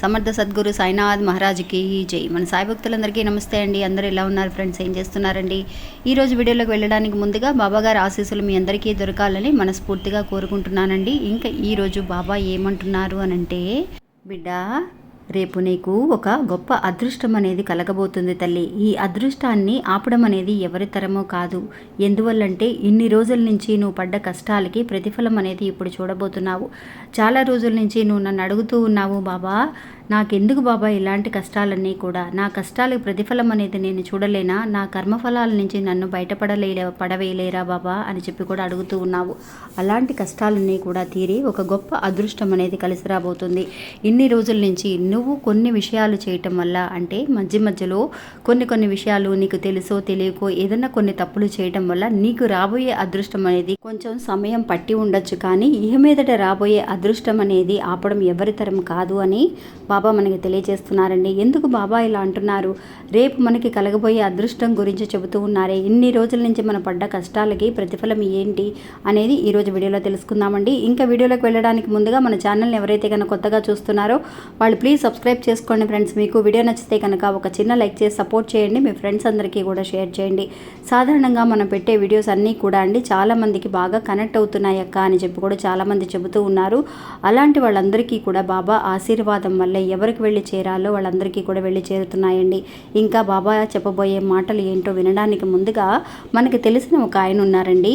సమర్థ సద్గురు సాయినాథ్ మహారాజ్కి జై. మన సాయి భక్తులందరికీ నమస్తే అండి. అందరూ ఎలా ఉన్నారు ఫ్రెండ్స్? ఏం చేస్తున్నారండి? ఈ రోజు వీడియోలోకి వెళ్ళడానికి ముందుగా బాబా గారి ఆశీస్సులు మీ అందరికీ దొరకాలని మనస్ఫూర్తిగా కోరుకుంటున్నానండి. ఇంకా ఈరోజు బాబా ఏమంటున్నారు అనంటే బిడ్డ రేపు నీకు ఒక గొప్ప అదృష్టం అనేది కలగబోతుంది తల్లి. ఈ అదృష్టాన్ని ఆపడం అనేది ఎవరి తరమో కాదు. ఎందువల్లంటే ఇన్ని రోజుల నుంచి నువ్వు పడ్డ కష్టాలకి ప్రతిఫలం అనేది ఇప్పుడు చూడబోతున్నావు. చాలా రోజుల నుంచి నువ్వు నన్ను అడుగుతూ ఉన్నావు బాబా నాకెందుకు బాబా ఇలాంటి కష్టాలన్నీ కూడా? నా కష్టాలకు ప్రతిఫలం అనేది నేను చూడలేనా? నా కర్మఫలాల నుంచి నన్ను బయటపడలే పడవేయలేరా బాబా? అని చెప్పి కూడా అడుగుతూ ఉన్నావు. అలాంటి కష్టాలన్నీ కూడా తీరి ఒక గొప్ప అదృష్టం అనేది కలిసి రాబోతుంది. ఇన్ని రోజుల నుంచి నువ్వు కొన్ని విషయాలు చేయటం వల్ల అంటే మధ్య మధ్యలో కొన్ని కొన్ని విషయాలు నీకు తెలుసో తెలియకో ఏదైనా కొన్ని తప్పులు చేయటం వల్ల నీకు రాబోయే అదృష్టం అనేది కొంచెం సమయం పట్టి ఉండొచ్చు. కానీ ఇహ మీదట రాబోయే అదృష్టం అనేది ఆపడం ఎవరితరం కాదు అని బాబా బాబా మనకి తెలియజేస్తున్నారండి. ఎందుకు బాబా ఇలా అంటున్నారు? రేపు మనకి కలగబోయే అదృష్టం గురించి చెబుతూ ఉన్నారే. ఇన్ని రోజుల నుంచి మనం పడ్డ కష్టాలకి ప్రతిఫలం ఏంటి అనేది ఈరోజు వీడియోలో తెలుసుకుందామండి. ఇంకా వీడియోలోకి వెళ్ళడానికి ముందుగా మన ఛానల్ని ఎవరైతే కనుక కొత్తగా చూస్తున్నారో వాళ్ళు ప్లీజ్ సబ్స్క్రైబ్ చేసుకోండి ఫ్రెండ్స్. మీకు వీడియో నచ్చితే కనుక ఒక చిన్న లైక్ చేసి సపోర్ట్ చేయండి. మీ ఫ్రెండ్స్ అందరికీ కూడా షేర్ చేయండి. సాధారణంగా మనం పెట్టే వీడియోస్ అన్నీ కూడా అండి చాలామందికి బాగా కనెక్ట్ అవుతున్నాయి అక్క అని చెప్పి కూడా చాలామంది చెబుతూ ఉన్నారు. అలాంటి వాళ్ళందరికీ కూడా బాబా ఆశీర్వాదం వల్ల ఎవరికి వెళ్ళి చేరాలో వాళ్ళందరికీ కూడా వెళ్ళి చేరుతున్నాయండి. ఇంకా బాబా చెప్పబోయే మాటలు ఏంటో వినడానికి ముందుగా మనకి తెలిసిన ఒక ఆయన ఉన్నారండి.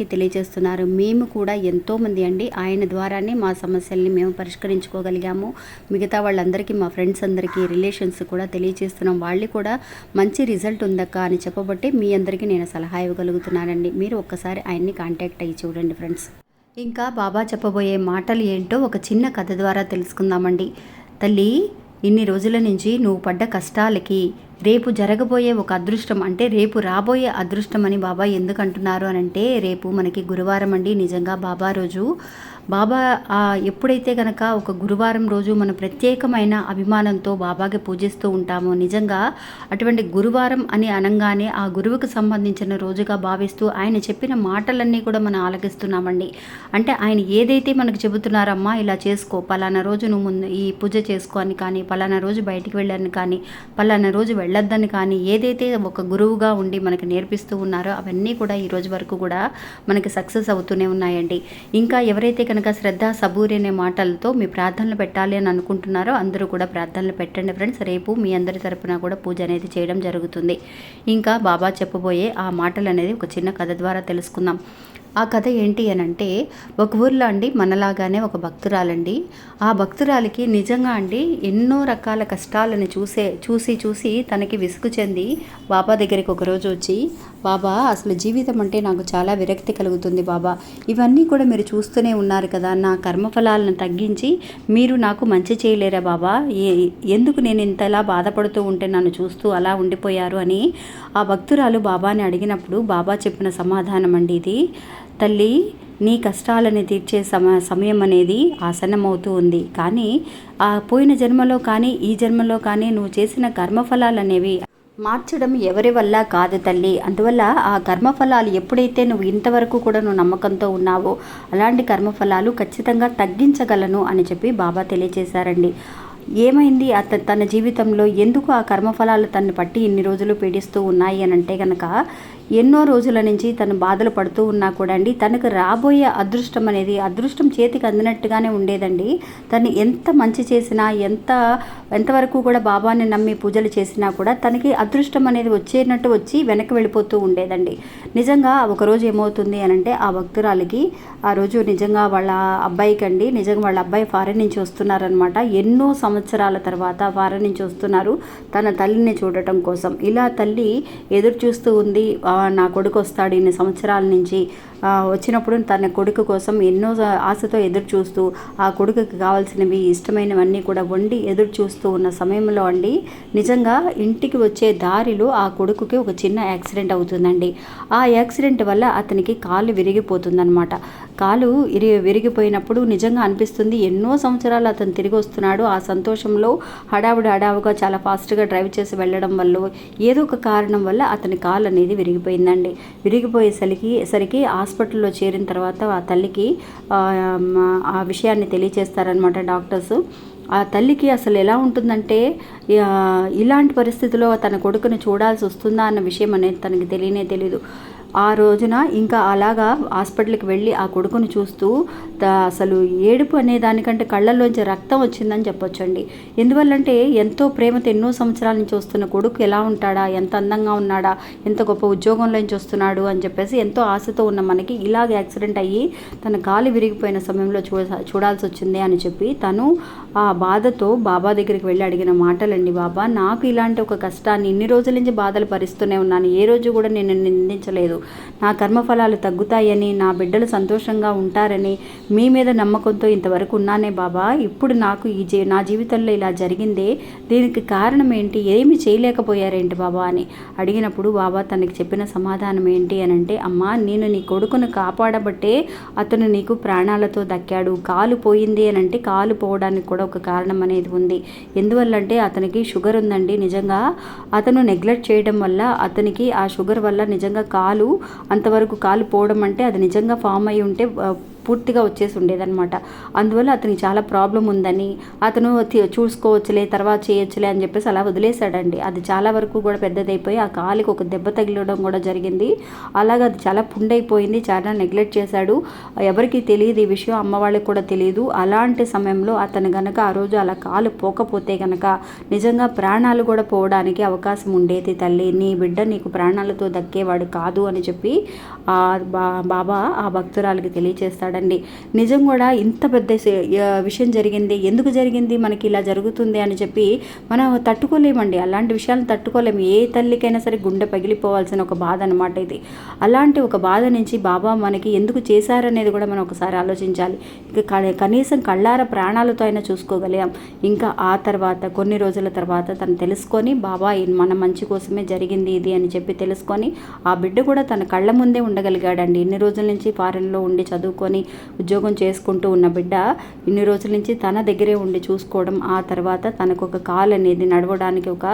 తెలియజేస్తున్నారు. మేము కూడా ఎంతోమంది అండి ఆయన ద్వారానే మా సమస్యల్ని మేము పరిష్కరించుకోగలిగాము. మిగతా వాళ్ళందరికీ మా ఫ్రెండ్స్ అందరికీ రిలేషన్స్ కూడా తెలియజేస్తున్నాం. వాళ్ళు కూడా మంచి రిజల్ట్ ఉందక్క అని చెప్పబట్టి మీ అందరికీ నేను సలహా ఇవ్వగలుగుతున్నానండి. మీరు ఒక్కసారి ఆయన్ని కాంటాక్ట్ అయ్యి చూడండి ఫ్రెండ్స్. ఇంకా బాబా చెప్పబోయే మాటలు ఏంటో ఒక చిన్న కథ ద్వారా తెలుసుకుందామండి. తల్లి ఇన్ని రోజుల నుంచి నువ్వు పడ్డ కష్టాలకి రేపు జరగబోయే ఒక అదృష్టం అంటే రేపు రాబోయే అదృష్టం అని బాబా ఎందుకు అంటున్నారు అని అంటే రేపు మనకి గురువారం అండి. నిజంగా బాబా రోజు బాబా ఆ, ఎప్పుడైతే కనుక ఒక గురువారం రోజు మనం ప్రత్యేకమైన అభిమానంతో బాబాకి పూజిస్తూ ఉంటామో నిజంగా అటువంటి గురువారం అని అనగానే ఆ గురువుకు సంబంధించిన రోజుగా భావిస్తూ ఆయన చెప్పిన మాటలన్నీ కూడా మనం ఆలకిస్తున్నామండి. అంటే ఆయన ఏదైతే మనకు చెబుతున్నారమ్మా ఇలా చేసుకో పలానా రోజు నువ్వు ముందు ఈ పూజ చేసుకో అని కానీ పలానా రోజు బయటికి వెళ్ళని కానీ పలానా రోజు వెళ్ళొద్దని కానీ ఏదైతే ఒక గురువుగా ఉండి మనకి నేర్పిస్తూ ఉన్నారో అవన్నీ కూడా ఈ రోజు వరకు కూడా మనకి సక్సెస్ అవుతూనే ఉన్నాయండి. ఇంకా ఎవరైతే కనుక శ్రద్ధ సబూరి అనే మాటలతో మీ ప్రార్థనలు పెట్టాలి అని అనుకుంటున్నారో అందరూ కూడా ప్రార్థనలు పెట్టండి ఫ్రెండ్స్. రేపు మీ అందరి తరపున కూడా పూజ అనేది చేయడం జరుగుతుంది. ఇంకా బాబా చెప్పబోయే ఆ మాటలు అనేది ఒక చిన్న కథ ద్వారా తెలుసుకుందాం. ఆ కథ ఏంటి అని అంటే ఒక ఊర్లో అండి మనలాగానే ఒక భక్తురాలండి. ఆ భక్తురాలికి నిజంగా అండి ఎన్నో రకాల కష్టాలను చూసే చూసి చూసి తనకి విసుగు చెంది బాబా దగ్గరికి ఒకరోజు వచ్చి బాబా అసలు జీవితం అంటే నాకు చాలా విరక్తి కలుగుతుంది బాబా. ఇవన్నీ కూడా మీరు చూస్తూనే ఉన్నారు కదా. నా కర్మఫలాలను తగ్గించి మీరు నాకు మంచి చేయలేరా బాబా? ఏ ఎందుకు నేను ఇంతలా బాధపడుతూ ఉంటే నన్ను చూస్తూ అలా ఉండిపోయారు అని ఆ భక్తురాలు బాబాని అడిగినప్పుడు బాబా చెప్పిన సమాధానం అండి ఇది. తల్లి నీ కష్టాలని తీర్చే సమ సమయం అనేది ఆసన్నమవుతూ ఉంది. కానీ ఆ పోయిన జన్మలో కానీ ఈ జన్మలో కానీ నువ్వు చేసిన కర్మఫలాలు అనేవి మార్చడం ఎవరి వల్ల కాదు తల్లి. అందువల్ల ఆ కర్మఫలాలు ఎప్పుడైతే నువ్వు ఇంతవరకు కూడా నువ్వు నమ్మకంతో ఉన్నావో అలాంటి కర్మఫలాలు ఖచ్చితంగా తగ్గించగలను అని చెప్పి బాబా తెలియజేశారండి ఏమైంది? అత తన జీవితంలో ఎందుకు ఆ కర్మఫలాలు తను పట్టి ఇన్ని రోజులు పీడిస్తూ ఉన్నాయి అని అంటే కనుక ఎన్నో రోజుల నుంచి తను బాధలు పడుతూ ఉన్నా కూడా అండి తనకు రాబోయే అదృష్టం అనేది అదృష్టం చేతికి అందినట్టుగానే ఉండేదండి. తను ఎంత మంచి చేసినా ఎంత ఎంతవరకు కూడా బాబాని నమ్మి పూజలు చేసినా కూడా తనకి అదృష్టం అనేది వచ్చేనట్టు వచ్చి వెనక్కి వెళ్ళిపోతూ ఉండేదండి. నిజంగా ఒకరోజు ఏమవుతుంది అని అంటే ఆ భక్తురాలికి ఆ రోజు నిజంగా వాళ్ళ అబ్బాయికి అండి నిజంగా వాళ్ళ అబ్బాయి ఫారెన్ నుంచి వస్తున్నారనమాట ఎన్నో సంవత్సరాలు సంవత్సరాల తర్వాత వారిని నుంచి వస్తున్నారు తన తల్లిని చూడటం కోసం. ఇలా తల్లి ఎదురు చూస్తూ ఉంది నా కొడుకు వస్తాడు. ఇన్ని సంవత్సరాల నుంచి వచ్చినప్పుడు తన కొడుకు కోసం ఎన్నో ఆశతో ఎదురు చూస్తూ ఆ కొడుకుకి కావాల్సినవి ఇష్టమైనవన్నీ కూడా వండి ఎదురు చూస్తూ ఉన్న సమయంలో అండి నిజంగా ఇంటికి వచ్చే దారిలో ఆ కొడుకుకి ఒక చిన్న యాక్సిడెంట్ అవుతుందండి. ఆ యాక్సిడెంట్ వల్ల అతనికి కాలు విరిగిపోతుందన్నమాట. కాలు ఇరి విరిగిపోయినప్పుడు నిజంగా అనిపిస్తుంది ఎన్నో సంవత్సరాలు అతను తిరిగి వస్తున్నాడు. ఆ సంతోషంలో హడావుడి హడావుగా చాలా ఫాస్ట్గా డ్రైవ్ చేసి వెళ్ళడం వల్ల ఏదో ఒక కారణం వల్ల అతని కాలు అనేది విరిగిపోయిందండి. విరిగిపోయేసరికి సరికి హాస్పిటల్లో చేరిన తర్వాత ఆ తల్లికి ఆ, ఆ విషయాన్ని తెలియచేస్తారనమాట డాక్టర్స్. ఆ తల్లికి అసలు ఎలా ఉంటుందంటే ఇలాంటి పరిస్థితిలో తన కొడుకుని చూడాల్సి వస్తుందా అన్న విషయం అనేది తనకి తెలియనే తెలియదు ఆ రోజున ఇంకా అలాగా హాస్పిటల్కి వెళ్ళి ఆ కొడుకుని చూస్తూ అసలు ఏడుపు అనే దానికంటే కళ్ళల్లోంచి రక్తం వచ్చిందని చెప్పొచ్చండి. ఎందువల్లంటే ఎంతో ప్రేమతో ఎన్నో సంవత్సరాల నుంచి వస్తున్న కొడుకు ఎలా ఉంటాడా ఎంత అందంగా ఉన్నాడా ఎంత గొప్ప ఉద్యోగంలో నుంచి వస్తున్నాడు అని చెప్పేసి ఎంతో ఆశతో ఉన్న మనకి ఇలాగ యాక్సిడెంట్ అయ్యి తన కాలు విరిగిపోయిన సమయంలో చూ చూడాల్సి వచ్చింది అని చెప్పి తను ఆ బాధతో బాబా దగ్గరికి వెళ్ళి అడిగిన మాటలండి బాబా. నాకు ఇలాంటి ఒక కష్టాన్ని ఇన్ని రోజుల నుంచి బాధలు భరిస్తూనే ఉన్నాను. ఏ రోజు కూడా నేను నిందించలేదు. నా కర్మఫలాలు తగ్గుతాయని నా బిడ్డలు సంతోషంగా ఉంటారని మీ మీద నమ్మకంతో ఇంతవరకు ఉన్నానే బాబా. ఇప్పుడు నాకు ఈ జీ నా జీవితంలో ఇలా జరిగిందే. దీనికి కారణం ఏంటి ఏమి చేయలేకపోయారేంటి బాబా అని అడిగినప్పుడు బాబా తనకి చెప్పిన సమాధానం ఏంటి అని అంటే అమ్మా నేను నీ కొడుకును కాపాడబట్టే అతను నీకు ప్రాణాలతో దక్కాడు. కాలు పోయింది అని అంటే కాలు పోవడానికి కూడా ఒక కారణం అనేది ఉంది. ఎందువల్లంటే అతనికి షుగర్ ఉందండి నిజంగా. అతను నెగ్లెక్ట్ చేయడం వల్ల అతనికి ఆ షుగర్ వల్ల నిజంగా కాలు అంతవరకు కాలు పోవడం అంటే అది నిజంగా ఫామ్ అయి ఉంటే పూర్తిగా వచ్చేసి ఉండేదనమాట అందువల్ల అతనికి చాలా ప్రాబ్లం ఉందని అతను చూసుకోవచ్చులే తర్వాత చేయొచ్చులే అని చెప్పేసి అలా వదిలేశాడండి. అది చాలా వరకు కూడా పెద్దదైపోయి ఆ కాలికి ఒక దెబ్బ తగిలడం కూడా జరిగింది. అలాగ అది చాలా పుండైపోయింది చాలా నెగ్లెక్ట్ చేశాడు. ఎవరికి తెలియదు ఈ విషయం అమ్మ వాళ్ళకి కూడా తెలియదు. అలాంటి సమయంలో అతను గనక ఆ రోజు అలా కాలు పోకపోతే గనక నిజంగా ప్రాణాలు కూడా పోవడానికి అవకాశం ఉండేది తల్లి. నీ బిడ్డ నీకు ప్రాణాలతో దక్కేవాడు కాదు అని చెప్పి బాబా ఆ భక్తురాలకి తెలియచేస్తాడండి. నిజం కూడా ఇంత పెద్ద విషయం జరిగింది. ఎందుకు జరిగింది? మనకి ఇలా జరుగుతుంది అని చెప్పి మనం తట్టుకోలేమండి. అలాంటి విషయాలను తట్టుకోలేము ఏ తల్లికైనా సరే గుండె పగిలిపోవాల్సిన ఒక బాధ అనమాట ఇది. అలాంటి ఒక బాధ నుంచి బాబా మనకి ఎందుకు చేశారనేది కూడా మనం ఒకసారి ఆలోచించాలి. ఇంకా కనీసం కళ్ళార ప్రాణాలతో అయినా చూసుకోగలిగాం. ఇంకా ఆ తర్వాత కొన్ని రోజుల తర్వాత తను తెలుసుకొని బాబా మన మంచి కోసమే జరిగింది ఇది అని చెప్పి తెలుసుకొని ఆ బిడ్డ కూడా తన కళ్ళ ముందే ఉండగలిగాడండి. ఇన్ని రోజుల నుంచి ఫారెన్లో ఉండి చదువుకొని ఉద్యోగం చేసుకుంటూ ఉన్న బిడ్డ ఇన్ని రోజుల నుంచి తన దగ్గరే ఉండి చూసుకోవడం ఆ తర్వాత తనకు ఒక కాలు అనేది నడవడానికి ఒక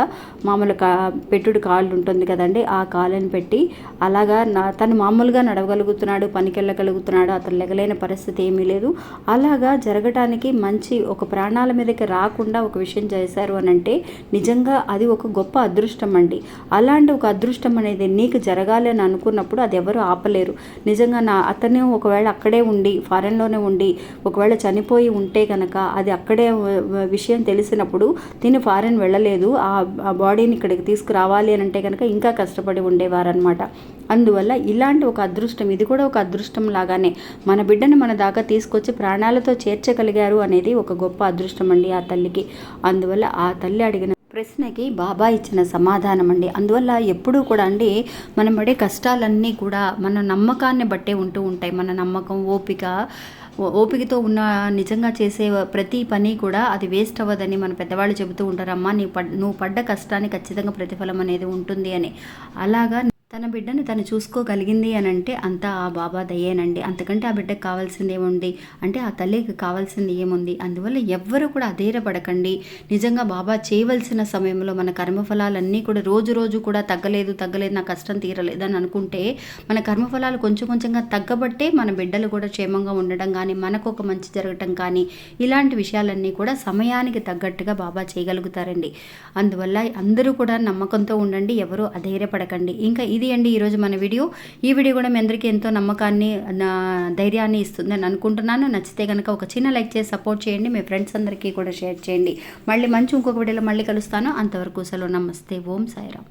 మామూలు కా పెట్టుడు కాళ్ళు ఉంటుంది కదండి ఆ కాళ్ళని పెట్టి అలాగా నా తను మామూలుగా నడవగలుగుతున్నాడు పనికెళ్ళగలుగుతున్నాడు అతను లెగలేని పరిస్థితి ఏమీ లేదు. అలాగా జరగటానికి మంచి ఒక ప్రాణాల మీదకి రాకుండా ఒక విషయం చేశారు అని అంటే నిజంగా అది ఒక గొప్ప అదృష్టం అండి. అలాంటి ఒక అదృష్టం అనేది నీకు జరగాలి అని అనుకున్నప్పుడు అది ఎవరు ఆపలేరు. నిజంగా నా అతను ఒకవేళ అక్కడే ఉండి ఫారెన్లోనే ఉండి ఒకవేళ చనిపోయి ఉంటే కనుక అది అక్కడే విషయం తెలిసినప్పుడు తిని ఫారెన్ వెళ్ళలేదు. ఆ ఆ బాడీని ఇక్కడికి తీసుకురావాలి అని అంటే కనుక ఇంకా కష్టపడి ఉండేవారనమాట అందువల్ల ఇలాంటి ఒక అదృష్టం ఇది కూడా ఒక అదృష్టం లాగానే మన బిడ్డను మన దాకా తీసుకొచ్చి ప్రాణాలతో చేర్చగలిగారు అనేది ఒక గొప్ప అదృష్టం అండి ఆ తల్లికి. అందువల్ల ఆ తల్లి అడిగిన ప్రశ్నకి బాబా ఇచ్చిన సమాధానం అండి. అందువల్ల ఎప్పుడూ కూడా అండి మనం పడే కష్టాలన్నీ కూడా మన నమ్మకాన్ని బట్టే ఉంటూ ఉంటాయి. మన నమ్మకం ఓపిక ఓపికతో ఉన్న నిజంగా చేసే ప్రతి పని కూడా అది వేస్ట్ అవ్వదని మన పెద్దవాళ్ళు చెబుతూ ఉంటారమ్మా నీ పడ్ నువ్వు పడ్డ కష్టానికి ఖచ్చితంగా ప్రతిఫలం అనేది ఉంటుంది అని. అలాగా తన బిడ్డను తను చూసుకోగలిగింది అని అంటే అంతా ఆ బాబా దయ్యేనండి అంతకంటే ఆ బిడ్డకు కావాల్సింది ఏముంది? అంటే ఆ తల్లికి కావాల్సింది ఏముంది? అందువల్ల ఎవ్వరూ కూడా అధైర్యపడకండి. నిజంగా బాబా చేయవలసిన సమయంలో మన కర్మఫలాలన్నీ కూడా రోజు రోజు కూడా తగ్గలేదు తగ్గలేదు నా కష్టం తీరలేదు అని అనుకుంటే మన కర్మఫలాలు కొంచెం కొంచెంగా తగ్గబట్టే మన బిడ్డలు కూడా క్షేమంగా ఉండడం కానీ మనకు ఒక మంచి జరగటం కానీ ఇలాంటి విషయాలన్నీ కూడా సమయానికి తగ్గట్టుగా బాబా చేయగలుగుతారండి. అందువల్ల అందరూ కూడా నమ్మకంతో ఉండండి ఎవరూ అధైర్యపడకండి. ఇంకా ఇది అండి ఈరోజు మన వీడియో. ఈ వీడియో కూడా మీ అందరికీ ఎంతో నమ్మకాన్ని నా ధైర్యాన్ని ఇస్తుందని అనుకుంటున్నాను. నచ్చితే కనుక ఒక చిన్న లైక్ చేసి సపోర్ట్ చేయండి. మీ ఫ్రెండ్స్ అందరికీ కూడా షేర్ చేయండి. మళ్ళీ మంచి ఇంకొక వీడియోలో మళ్ళీ కలుస్తాను. అంతవరకు సెలవు. నమస్తే. ఓం సాయిరామ్.